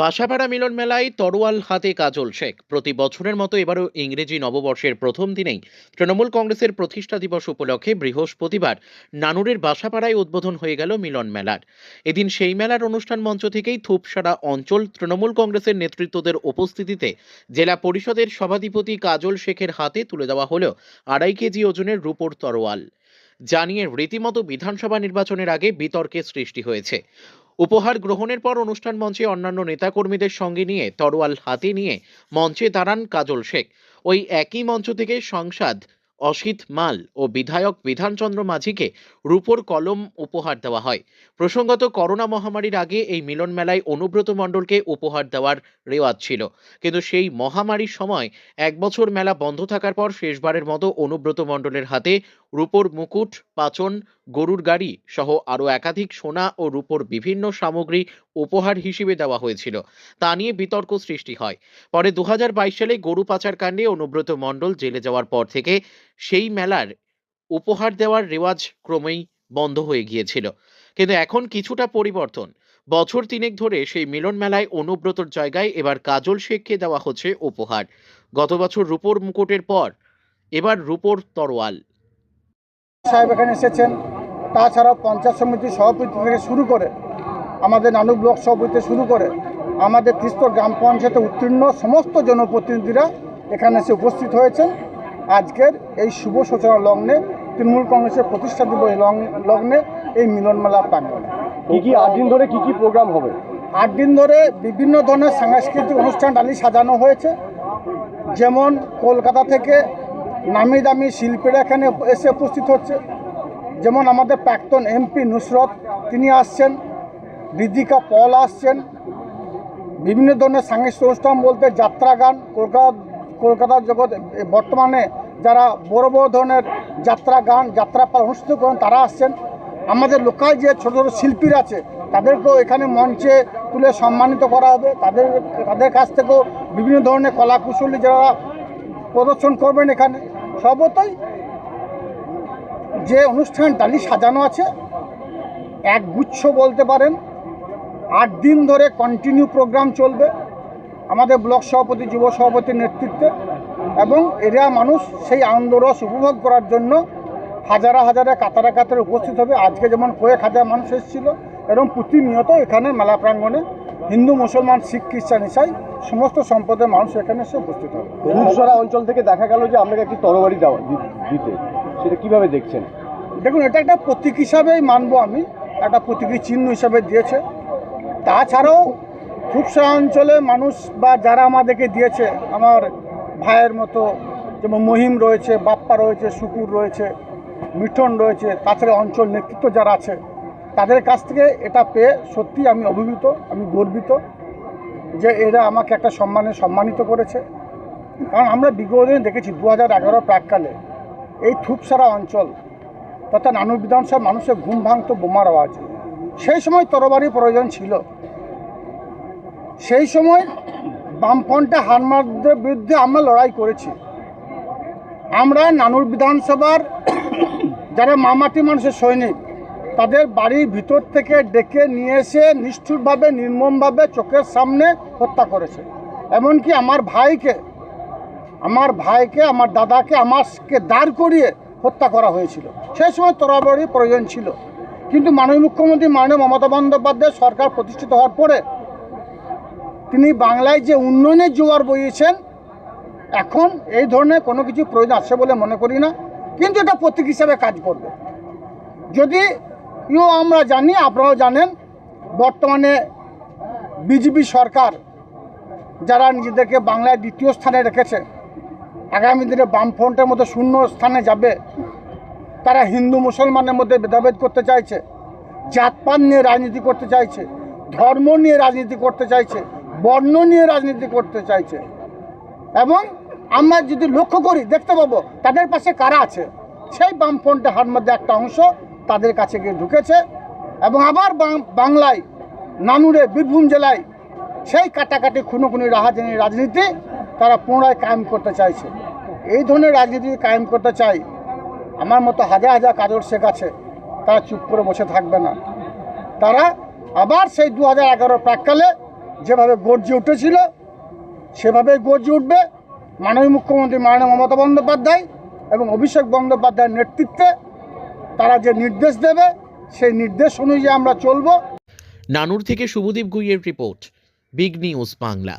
বাসাপাড়া মিলন মেলায় তরোয়াল হাতে কাজল শেখ। প্রতি বছরের মতো এবারও ইংরেজি নববর্ষের প্রথম দিনেই তৃণমূল কংগ্রেসের প্রতিষ্ঠা দিবস উপলক্ষে বৃহস্পতিবার নানুরের বাসাপাড়ায় উদ্বোধন হয়ে গেল মিলন মেলার। এদিন সেই মেলার অনুষ্ঠান মঞ্চ থেকেই থুপসারা অঞ্চল তৃণমূল কংগ্রেসের নেতৃত্বদের উপস্থিতিতে জেলা পরিষদের সভাধিপতি কাজল শেখের হাতে তুলে দেওয়া হলো আড়াই কেজি ওজনের রূপোর তরোয়াল। জানিয়ে রীতিমতো বিধানসভা নির্বাচনের আগে বিতর্কের সৃষ্টি হয়েছে। উপহার গ্রহণের পর অনুষ্ঠান মঞ্চে অন্যান্য নেতাকর্মীদের সঙ্গে নিয়ে তরোয়াল হাতে নিয়ে মঞ্চে দাঁড়ান কাজল শেখ। ওই একই মঞ্চ থেকে সংসদ অসিত মাল ও বিধায়ক বিধানচন্দ্র মাঝিকে রূপোর কলম উপহার দেওয়া হয়। প্রসঙ্গত, করোনা মহামারীর আগে এই মিলন মেলায় অনুব্রত মণ্ডলকে উপহার দেওয়ার রেওয়াজ ছিল। কিন্তু সেই মহামারীর সময় এক বছর মেলা বন্ধ থাকার পর শেষবারের মতো অনুব্রত মণ্ডলের হাতে রূপোর মুকুট, পাচন, গরুর গাড়ি সহ আরও একাধিক সোনা ও রূপোর বিভিন্ন সামগ্রী উপহার হিসেবে দেওয়া হয়েছিল। তা নিয়ে বিতর্ক সৃষ্টি হয়। পরে দু সালে গরু পাচার কাণ্ডে অনুব্রত মণ্ডল জেলে যাওয়ার পর থেকে সেই মেলার উপহার দেওয়ার রেওয়াজ ক্রমেই বন্ধ হয়ে গিয়েছিল। কিন্তু এখন কিছুটা পরিবর্তন। বছর তিনেক ধরে সেই মিলন মেলায় অনুব্রতর জায়গায় এবার কাজল শেখকে দেওয়া হচ্ছে উপহার। গত বছর রূপোর মুকুটের পর এবার রূপোর তরোয়াল। সাহেব এখানে এসেছেন। তাছাড়াও পঞ্চায়েত সমিতির সভাপতি থেকে শুরু করে আমাদের নানু ব্লক সভাপতি শুরু করে আমাদের তিস্তর গ্রাম পঞ্চায়েতে উত্তীর্ণ সমস্ত জনপ্রতিনিধিরা এখানে এসে উপস্থিত হয়েছেন। আজকের এই শুভ সূচনা লগ্নে তৃণমূল কংগ্রেসের প্রতিষ্ঠা দিবস লগ্নে এই মিলন মেলা প্রাঙ্গণে। কি কি আট দিন ধরে কি কি প্রোগ্রাম হবে? আট দিন ধরে বিভিন্ন ধরনের সাংস্কৃতিক অনুষ্ঠান ডালি সাজানো হয়েছে। যেমন কলকাতা থেকে নামি দামি শিল্পীরা এখানে এসে উপস্থিত হচ্ছে। যেমন আমাদের প্রাক্তন এমপি নুসরত তিনি আসছেন। রিদিকা পল আসছেন। বিভিন্ন ধরনের সাংস্কৃতিক অনুষ্ঠান বলতে যাত্রা গান, কলকাতা কলকাতার জগৎ বর্তমানে যারা বড় বড় ধরনের যাত্রা গান যাত্রাপাল অনুষ্ঠিত করেন, তারা আসছেন। আমাদের লোকাল যে ছোটো ছোটো শিল্পীরা আছে, তাদেরকেও এখানে মঞ্চে তুলে সম্মানিত করা হবে। তাদের তাদের কাছ থেকেও বিভিন্ন ধরনের কলা কুশলী যারা প্রদর্শন করবেন এখানে, সর্বতই যে অনুষ্ঠান ডালি সাজানো আছে, এক গুচ্ছ বলতে পারেন। আট দিন ধরে কন্টিনিউ প্রোগ্রাম চলবে আমাদের ব্লক সভাপতি যুব সভাপতির নেতৃত্বে এবং এরিয়া মানুষ সেই আনন্দ রস উপভোগ করার জন্য হাজারা হাজারে কাতারে কাতারে উপস্থিত হবে। আজকে যেমন কয়েক হাজার মানুষ এসেছিল এবং প্রতিনিয়ত এখানে মেলা প্রাঙ্গণে হিন্দু মুসলমান শিখ খ্রিস্টান ইসাই সমস্ত সম্প্রদায়ের মানুষ এখানে এসে উপস্থিত হবে। রূপসরা অঞ্চল থেকে দেখা গেল যে আপনাকে একটি তরবারি দেওয়া দিতে। সেটা কীভাবে দেখছেন? দেখুন এটা একটা প্রতীক হিসাবেই মানবো আমি। একটা প্রতীকী চিহ্ন হিসাবে দিয়েছে। তাছাড়াও খুবসা অঞ্চলে মানুষ বা যারা আমাদেরকে দিয়েছে, আমার ভাইয়ের মতো যেমন মহিম রয়েছে, বাপ্পা রয়েছে, শুকুর রয়েছে, মিঠন রয়েছে, তাছাড়া অঞ্চল নেতৃত্ব যারা আছে, তাদের কাছ থেকে এটা পেয়ে সত্যি আমি অভিভূত, আমি গর্বিত যে এরা আমাকে একটা সম্মানে সম্মানিত করেছে। কারণ আমরা বিগত দেখেছি দু হাজার এগারো প্রাককালে এই থুপসারা অঞ্চল তথা নানুর বিধানসভা মানুষের ঘুম ভাঙত বোমার আওয়াজ। সেই সময় তরবারি প্রয়োজন ছিল। সেই সময় বামফ্রন্টে হারমারদের বিরুদ্ধে আমরা লড়াই করেছি। আমরা নানুর বিধানসভার যারা মামাটি মানুষের সৈনিক, তাদের বাড়ির ভিতর থেকে ডেকে নিয়ে এসে নিষ্ঠুরভাবে, নির্মমভাবে চোখের সামনে হত্যা করেছে। এমনকি আমার ভাইকে আমার ভাইকে, আমার দাদাকে, আমাকে দাঁড় করিয়ে হত্যা করা হয়েছিল। সেই সময় তরবারি প্রয়োজন ছিল। কিন্তু মাননীয় মুখ্যমন্ত্রী মাননীয় মমতা বন্দ্যোপাধ্যায় সরকার প্রতিষ্ঠিত হওয়ার পরে তিনি বাংলায় যে উন্নয়নের জোয়ার বইয়েছেন, এখন এই ধরনের কোনো কিছু প্রয়োজন আছে বলে মনে করি না। কিন্তু এটা প্রতীক হিসাবে কাজ করবে। যদি ইও আমরা জানি, আপনারাও জানেন, বর্তমানে বিজেপি সরকার যারা নিজেদেরকে বাংলায় দ্বিতীয় স্থানে রেখেছে, আগামী দিনে বামফ্রন্টের মতো শূন্য স্থানে যাবে তারা হিন্দু মুসলমানের মধ্যে ভেদাভেদ করতে চাইছে জাতপাত নিয়ে রাজনীতি করতে চাইছে, ধর্ম নিয়ে রাজনীতি করতে চাইছে, বর্ণ নিয়ে রাজনীতি করতে চাইছে। এবং আমরা যদি লক্ষ্য করি, দেখতে পাবো তাদের পাশে কারা আছে? সেই বামফ্রন্টে হার মধ্যে একটা অংশ তাদের কাছে গিয়ে ঢুকেছে এবং আবার বাংলায়, নানুরে, বীরভূম জেলায় সেই কাটাকাটি, খুনোখুনি, রাহাজানি রাজনীতি তারা পুনরায় কায়েম করতে চাইছে। এই ধরনের রাজনীতি কায়েম করতে চাই আমার মতো হাজার হাজার কাজল শেখ আছে, তারা চুপ করে বসে থাকবে না। তারা আবার সেই দু হাজার এগারো প্রাককালে যেভাবে গর্জে উঠেছিল, সেভাবেই গর্জে উঠবে মাননীয় মুখ্যমন্ত্রী মাননীয় মমতা বন্দ্যোপাধ্যায় এবং অভিষেক বন্দ্যোপাধ্যায়ের নেতৃত্বে তারা যে নির্দেশ দেবে, সেই নির্দেশ অনুযায়ী আমরা চলবো। নানুর থেকে শুভদীপ গুইয়ের রিপোর্ট, বিগ নিউজ বাংলা।